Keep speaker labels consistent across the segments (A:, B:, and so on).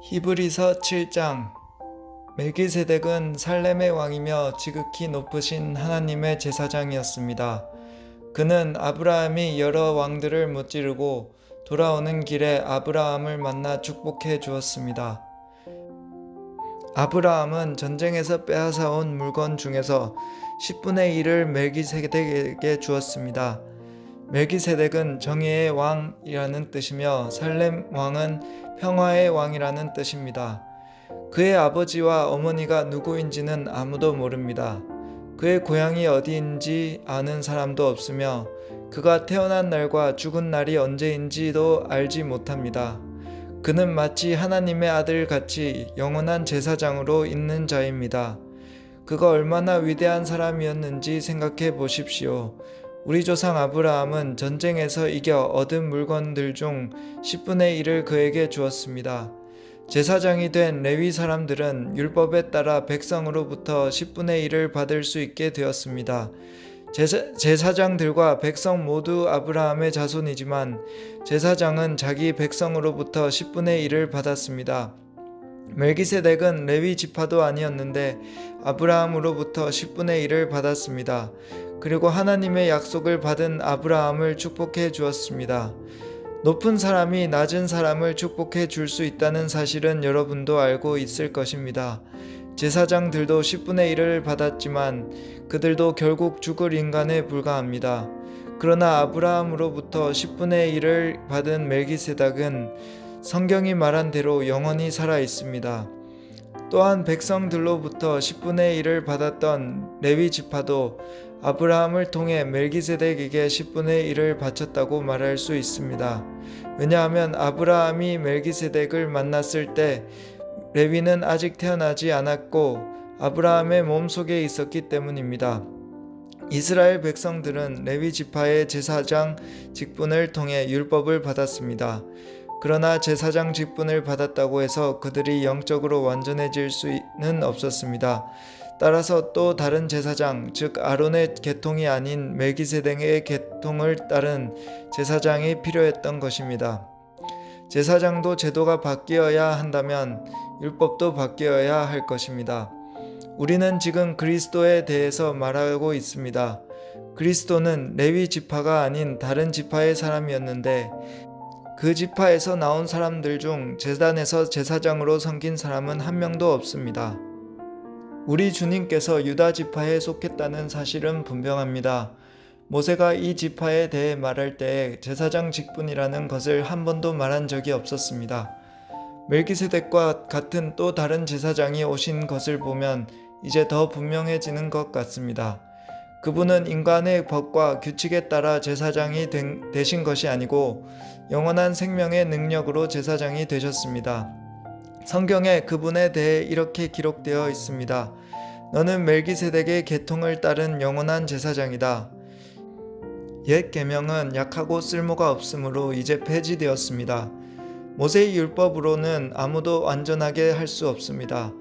A: 히브리서 7장 멜기세덱은 살렘의 왕이며 지극히 높으신 하나님의 제사장이었습니다. 그는 아브라함이 여러 왕들을 무찌르고 돌아오는 길에 아브라함을 만나 축복해 주었습니다. 아브라함은 전쟁에서 빼앗아온 물건 중에서 10분의 1을 멜기세덱에게 주었습니다. 멜기세덱은 정의의 왕이라는 뜻이며 살렘 왕은 평화의 왕이라는 뜻입니다. 그의 아버지와 어머니가 누구인지는 아무도 모릅니다. 그의 고향이 어디인지 아는 사람도 없으며 그가 태어난 날과 죽은 날이 언제인지도 알지 못합니다. 그는 마치 하나님의 아들 같이 영원한 제사장으로 있는 자입니다. 그가 얼마나 위대한 사람이었는지 생각해 보십시오. 우리 조상 아브라함은 전쟁에서 이겨 얻은 물건들 중 10분의 1을 그에게 주었습니다. 제사장이 된 레위 사람들은 율법에 따라 백성으로부터 10분의 1을 받을 수 있게 되었습니다. 제사, 제사장들과 백성 모두 아브라함의 자손이지만 제사장은 자기 백성으로부터 10분의 1을 받았습니다. 멜기세덱은 레위 지파도 아니었는데 아브라함으로부터 10분의 1을 받았습니다. 그리고 하나님의 약속을 받은 아브라함을 축복해 주었습니다. 높은 사람이 낮은 사람을 축복해 줄 수 있다는 사실은 여러분도 알고 있을 것입니다. 제사장들도 10분의 1을 받았지만 그들도 결국 죽을 인간에 불과합니다. 그러나 아브라함으로부터 10분의 1을 받은 멜기세덱은 성경이 말한 대로 영원히 살아 있습니다. 또한 백성들로부터 10분의 1을 받았던 레위 지파도 아브라함을 통해 멜기세덱에게 10분의 1을 바쳤다고 말할 수 있습니다. 왜냐하면 아브라함이 멜기세덱을 만났을 때 레위는 아직 태어나지 않았고 아브라함의 몸 속에 있었기 때문입니다. 이스라엘 백성들은 레위 지파의 제사장 직분을 통해 율법을 받았습니다. 그러나 제사장 직분을 받았다고 해서 그들이 영적으로 완전해질 수는 없었습니다. 따라서 또 다른 제사장, 즉 아론의 계통이 아닌 멜기세덱의 계통을 따른 제사장이 필요했던 것입니다. 제사장도 제도가 바뀌어야 한다면 율법도 바뀌어야 할 것입니다. 우리는 지금 그리스도에 대해서 말하고 있습니다. 그리스도는 레위 지파가 아닌 다른 지파의 사람이었는데 그 지파에서 나온 사람들 중 제단에서 제사장으로 섬긴 사람은 한 명도 없습니다. 우리 주님께서 유다 지파에 속했다는 사실은 분명합니다. 모세가 이 지파에 대해 말할 때 제사장 직분이라는 것을 한 번도 말한 적이 없었습니다. 멜기세덱과 같은 또 다른 제사장이 오신 것을 보면 이제 더 분명해지는 것 같습니다. 그분은 인간의 법과 규칙에 따라 제사장이 된, 되신 것이 아니고 영원한 생명의 능력으로 제사장이 되셨습니다. 성경에 그분에 대해 이렇게 기록되어 있습니다. 너는 멜기세덱의 계통을 따른 영원한 제사장이다. 옛 계명은 약하고 쓸모가 없으므로 이제 폐지되었습니다. 모세의 율법으로는 아무도 완전하게 할 수 없습니다.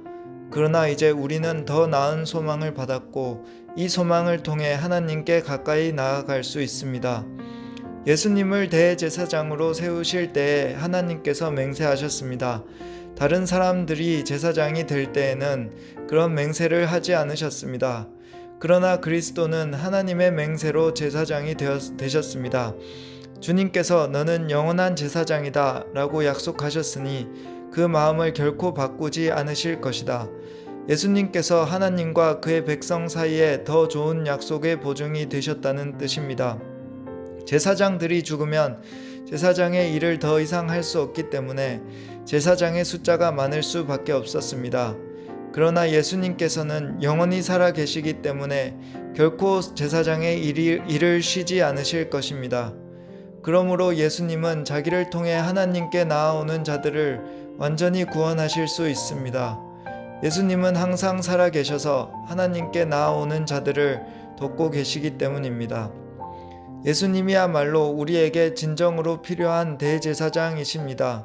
A: 그러나 이제 우리는 더 나은 소망을 받았고 이 소망을 통해 하나님께 가까이 나아갈 수 있습니다. 예수님을 대제사장으로 세우실 때에 하나님께서 맹세하셨습니다. 다른 사람들이 제사장이 될 때에는 그런 맹세를 하지 않으셨습니다. 그러나 그리스도는 하나님의 맹세로 제사장이 되었, 되셨습니다. 주님께서 너는 영원한 제사장이다 라고 약속하셨으니 그 마음을 결코 바꾸지 않으실 것이다. 예수님께서 하나님과 그의 백성 사이에 더 좋은 약속의 보증이 되셨다는 뜻입니다. 제사장들이 죽으면 제사장의 일을 더 이상 할 수 없기 때문에 제사장의 숫자가 많을 수밖에 없었습니다. 그러나 예수님께서는 영원히 살아 계시기 때문에 결코 제사장의 일이, 일을 쉬지 않으실 것입니다. 그러므로 예수님은 자기를 통해 하나님께 나아오는 자들을 완전히 구원하실 수 있습니다. 예수님은 항상 살아 계셔서 하나님께 나아오는 자들을 돕고 계시기 때문입니다. 예수님이야말로 우리에게 진정으로 필요한 대제사장이십니다.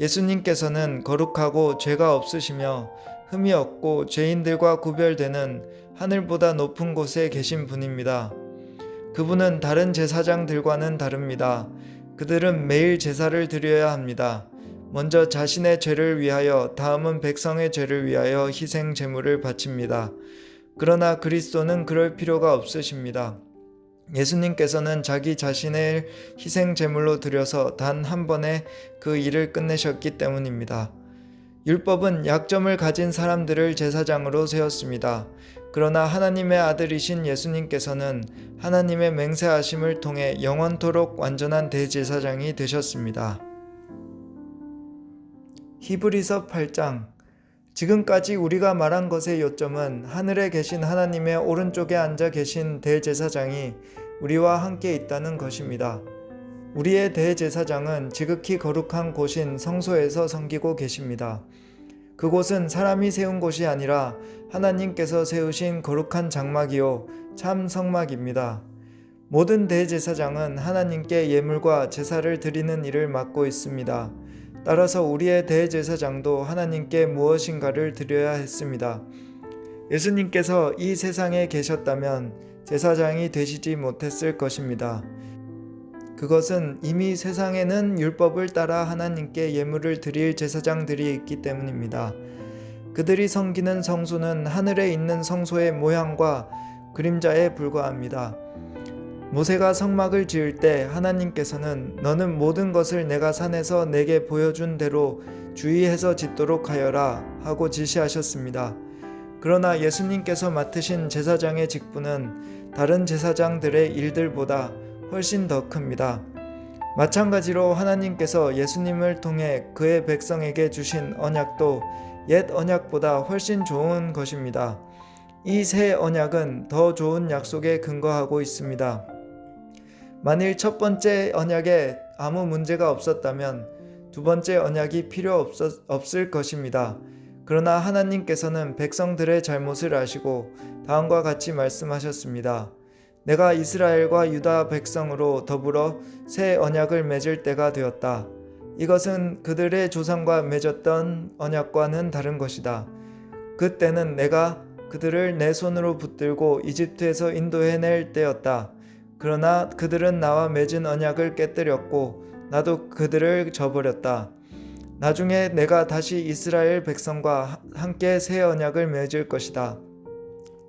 A: 예수님께서는 거룩하고 죄가 없으시며 흠이 없고 죄인들과 구별되는 하늘보다 높은 곳에 계신 분입니다. 그분은 다른 제사장들과는 다릅니다. 그들은 매일 제사를 드려야 합니다. 먼저 자신의 죄를 위하여 다음은 백성의 죄를 위하여 희생 제물을 바칩니다. 그러나 그리스도는 그럴 필요가 없으십니다. 예수님께서는 자기 자신을 희생 제물로 드려서 단 한 번에 그 일을 끝내셨기 때문입니다. 율법은 약점을 가진 사람들을 제사장으로 세웠습니다. 그러나 하나님의 아들이신 예수님께서는 하나님의 맹세하심을 통해 영원토록 완전한 대제사장이 되셨습니다. 히브리서 8장 지금까지 우리가 말한 것의 요점은 하늘에 계신 하나님의 오른쪽에 앉아 계신 대제사장이 우리와 함께 있다는 것입니다. 우리의 대제사장은 지극히 거룩한 곳인 성소에서 섬기고 계십니다. 그곳은 사람이 세운 곳이 아니라 하나님께서 세우신 거룩한 장막이요 참 성막입니다. 모든 대제사장은 하나님께 예물과 제사를 드리는 일을 맡고 있습니다. 따라서 우리의 대제사장도 하나님께 무엇인가를 드려야 했습니다. 예수님께서 이 세상에 계셨다면 제사장이 되시지 못했을 것입니다. 그것은 이미 세상에는 율법을 따라 하나님께 예물을 드릴 제사장들이 있기 때문입니다. 그들이 섬기는 성소는 하늘에 있는 성소의 모양과 그림자에 불과합니다. 모세가 성막을 지을 때 하나님께서는 너는 모든 것을 내가 산에서 내게 보여준 대로 주의해서 짓도록 하여라 하고 지시하셨습니다. 그러나 예수님께서 맡으신 제사장의 직분은 다른 제사장들의 일들보다 훨씬 더 큽니다. 마찬가지로 하나님께서 예수님을 통해 그의 백성에게 주신 언약도 옛 언약보다 훨씬 좋은 것입니다. 이 새 언약은 더 좋은 약속에 근거하고 있습니다. 만일 첫 번째 언약에 아무 문제가 없었다면 두 번째 언약이 필요 없었, 없을 것입니다. 그러나 하나님께서는 백성들의 잘못을 아시고 다음과 같이 말씀하셨습니다. 내가 이스라엘과 유다 백성으로 더불어 새 언약을 맺을 때가 되었다. 이것은 그들의 조상과 맺었던 언약과는 다른 것이다. 그때는 내가 그들을 내 손으로 붙들고 이집트에서 인도해낼 때였다. 그러나 그들은 나와 맺은 언약을 깨뜨렸고 나도 그들을 저버렸다. 나중에 내가 다시 이스라엘 백성과 함께 새 언약을 맺을 것이다.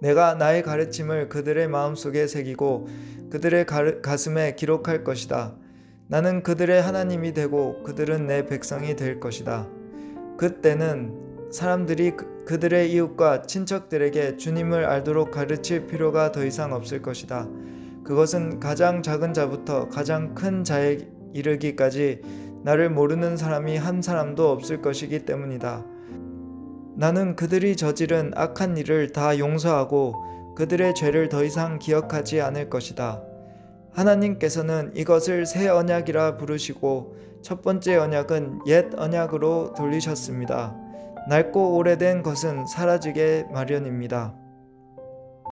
A: 내가 나의 가르침을 그들의 마음속에 새기고 그들의 가슴에 기록할 것이다. 나는 그들의 하나님이 되고 그들은 내 백성이 될 것이다. 그때는 사람들이 그들의 이웃과 친척들에게 주님을 알도록 가르칠 필요가 더 이상 없을 것이다. 그것은 가장 작은 자부터 가장 큰 자에 이르기까지 나를 모르는 사람이 한 사람도 없을 것이기 때문이다. 나는 그들이 저지른 악한 일을 다 용서하고 그들의 죄를 더 이상 기억하지 않을 것이다. 하나님께서는 이것을 새 언약이라 부르시고 첫 번째 언약은 옛 언약으로 돌리셨습니다. 낡고 오래된 것은 사라지게 마련입니다.